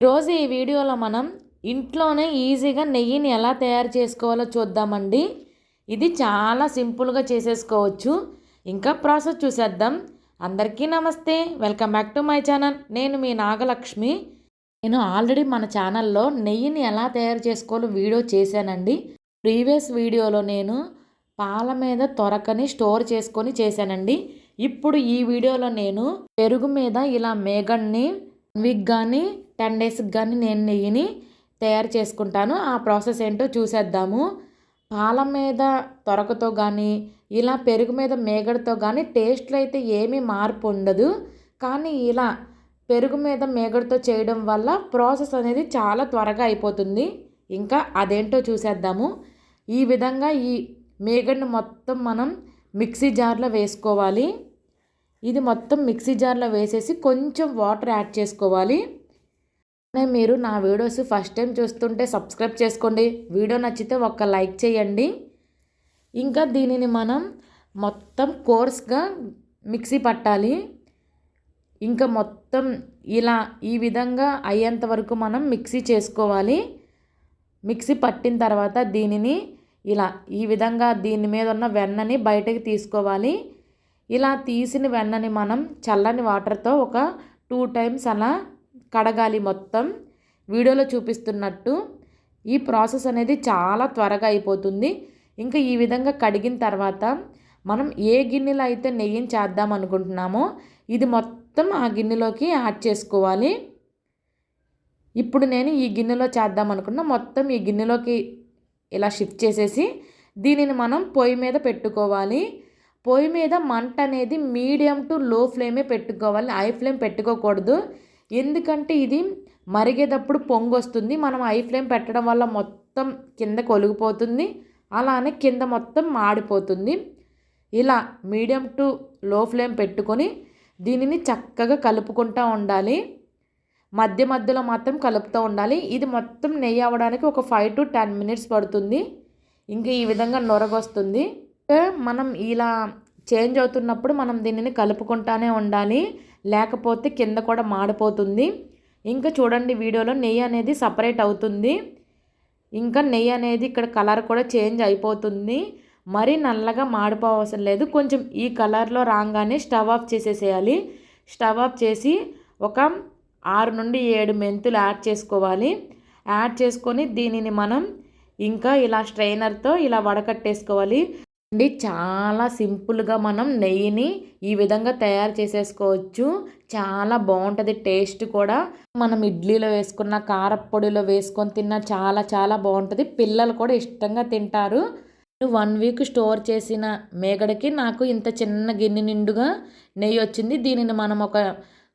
ఈరోజు ఈ వీడియోలో మనం ఇంట్లోనే ఈజీగా నెయ్యిని ఎలా తయారు చేసుకోవాలో చూద్దామండి. ఇది చాలా సింపుల్గా చేసేసుకోవచ్చు. ఇంకా ప్రాసెస్ చూసేద్దాం. అందరికీ నమస్తే. Welcome back to my channel. నేను మీ నాగలక్ష్మి. నేను ఆల్రెడీ మన ఛానల్లో నెయ్యిని ఎలా తయారు చేసుకోవాలో వీడియో చేశానండి. ప్రీవియస్ వీడియోలో నేను పాల మీద తొరకని స్టోర్ చేసుకొని చేశానండి. ఇప్పుడు ఈ వీడియోలో నేను పెరుగు మీద ఇలా మేగన్ని వీక్ కానీ టెన్ డేస్కి కానీ నేను నెయ్యిని తయారు చేసుకుంటాను. ఆ ప్రాసెస్ ఏంటో చూసేద్దాము. పాల మీద తొరకతో కానీ ఇలా పెరుగు మీద మేగడతో కానీ టేస్ట్లో అయితే ఏమీ మార్పు ఉండదు. కానీ ఇలా పెరుగు మీద మేగడతో చేయడం వల్ల ప్రాసెస్ అనేది చాలా త్వరగా అయిపోతుంది. ఇంకా అదేంటో చూసేద్దాము. ఈ విధంగా ఈ మేగడ్ని మొత్తం మనం మిక్సీ జార్లో వేసుకోవాలి. ఇది మొత్తం మిక్సీ జార్లో వేసేసి కొంచెం వాటర్ యాడ్ చేసుకోవాలి. మీరు నా వీడియోస్ ఫస్ట్ టైం చూస్తుంటే సబ్స్క్రైబ్ చేసుకోండి. వీడియో నచ్చితే ఒక్క లైక్ చేయండి. ఇంకా దీనిని మనం మొత్తం కోర్స్గా మిక్సీ పట్టాలి. ఇంకా మొత్తం ఇలా ఈ విధంగా అయ్యేంత వరకు మనం మిక్సీ చేసుకోవాలి. మిక్సీ పట్టిన తర్వాత దీనిని ఇలా ఈ విధంగా దీని మీద ఉన్న వెన్నని బయటకి తీసుకోవాలి. ఇలా తీసిన వెన్నని మనం చల్లని వాటర్తో ఒక టూ టైమ్స్ అలా కడగాలి మొత్తం. వీడియోలో చూపిస్తున్నట్టు ఈ ప్రాసెస్ అనేది చాలా త్వరగా అయిపోతుంది. ఇంకా ఈ విధంగా కడిగిన తర్వాత మనం ఏ గిన్నెలో అయితే నెయ్యిని చేద్దాం అనుకుంటున్నామో ఇది మొత్తం ఆ గిన్నెలోకి యాడ్ చేసుకోవాలి. ఇప్పుడు నేను ఈ గిన్నెలో చేద్దాం అనుకున్నా మొత్తం ఈ గిన్నెలోకి ఇలా షిఫ్ట్ చేసేసి దీనిని మనం పొయ్యి మీద పెట్టుకోవాలి. పొయ్యి మీద మంట అనేది మీడియం టు లో ఫ్లేమే పెట్టుకోవాలి. హై ఫ్లేమ్ పెట్టుకోకూడదు. ఎందుకంటే ఇది మరిగేటప్పుడు పొంగు వస్తుంది మనం ఐ ఫ్లేమ్ పెట్టడం వల్ల మొత్తం కింద కొలిగిపోతుంది. అలానే కింద మొత్తం మాడిపోతుంది. ఇలా మీడియం టు లో ఫ్లేమ్ పెట్టుకొని దీనిని చక్కగా కలుపుకుంటూ ఉండాలి. మధ్య మధ్యలో మాత్రం కలుపుతూ ఉండాలి. ఇది మొత్తం నెయ్యి అవ్వడానికి ఒక ఫైవ్ టు టెన్ మినిట్స్ పడుతుంది. ఇంకా ఈ విధంగా నొరగొస్తుంది. మనం ఇలా చేంజ్ అవుతున్నప్పుడు మనం దీనిని కలుపుకుంటానే ఉండాలి. లేకపోతే కింద కూడా మాడిపోతుంది. ఇంకా చూడండి వీడియోలో నెయ్యి అనేది సపరేట్ అవుతుంది. ఇంకా నెయ్యి అనేది ఇక్కడ కలర్ కూడా చేంజ్ అయిపోతుంది. మరీ నల్లగా మాడిపోవసరం లేదు. కొంచెం ఈ కలర్లో రాగానే స్టవ్ ఆఫ్ చేసేసేయాలి. స్టవ్ ఆఫ్ చేసి ఒక ఆరు నుండి ఏడు మెంతులు యాడ్ చేసుకోవాలి. యాడ్ చేసుకొని దీనిని మనం ఇంకా ఇలా స్ట్రైనర్తో ఇలా వడకట్టేసుకోవాలి. అండి. చాలా సింపుల్గా మనం నెయ్యిని ఈ విధంగా తయారు చేసేసుకోవచ్చు. చాలా బాగుంటుంది టేస్ట్ కూడా. మనం ఇడ్లీలో వేసుకున్న కారపొడిలో వేసుకొని తిన్న చాలా చాలా బాగుంటుంది పిల్లలు కూడా ఇష్టంగా తింటారు. వన్ వీక్ స్టోర్ చేసిన మేగడకి నాకు ఇంత చిన్న గిన్నె నిండుగా నెయ్యి వచ్చింది. దీనిని మనం ఒక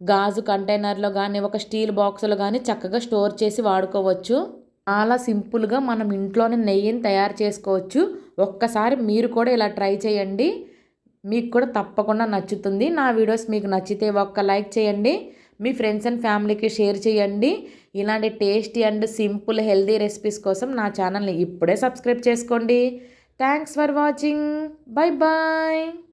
గాజు కంటైనర్లో కానీ ఒక స్టీల్ బాక్స్లో కానీ చక్కగా స్టోర్ చేసి వాడుకోవచ్చు. చాలా సింపుల్గా మనం ఇంట్లోనే నెయ్యిని తయారు చేసుకోవచ్చు. ఒక్కసారి మీరు కూడా ఇలా ట్రై చేయండి. మీకు కూడా తప్పకుండా నచ్చుతుంది. నా వీడియోస్ మీకు నచ్చితే ఒక్క లైక్ చేయండి. మీ ఫ్రెండ్స్ అండ్ ఫ్యామిలీకి షేర్ చేయండి. ఇలాంటి tasty and simple healthy recipes కోసం నా ఛానల్ని ఇప్పుడే సబ్స్క్రైబ్ చేసుకోండి. Thanks for watching. Bye bye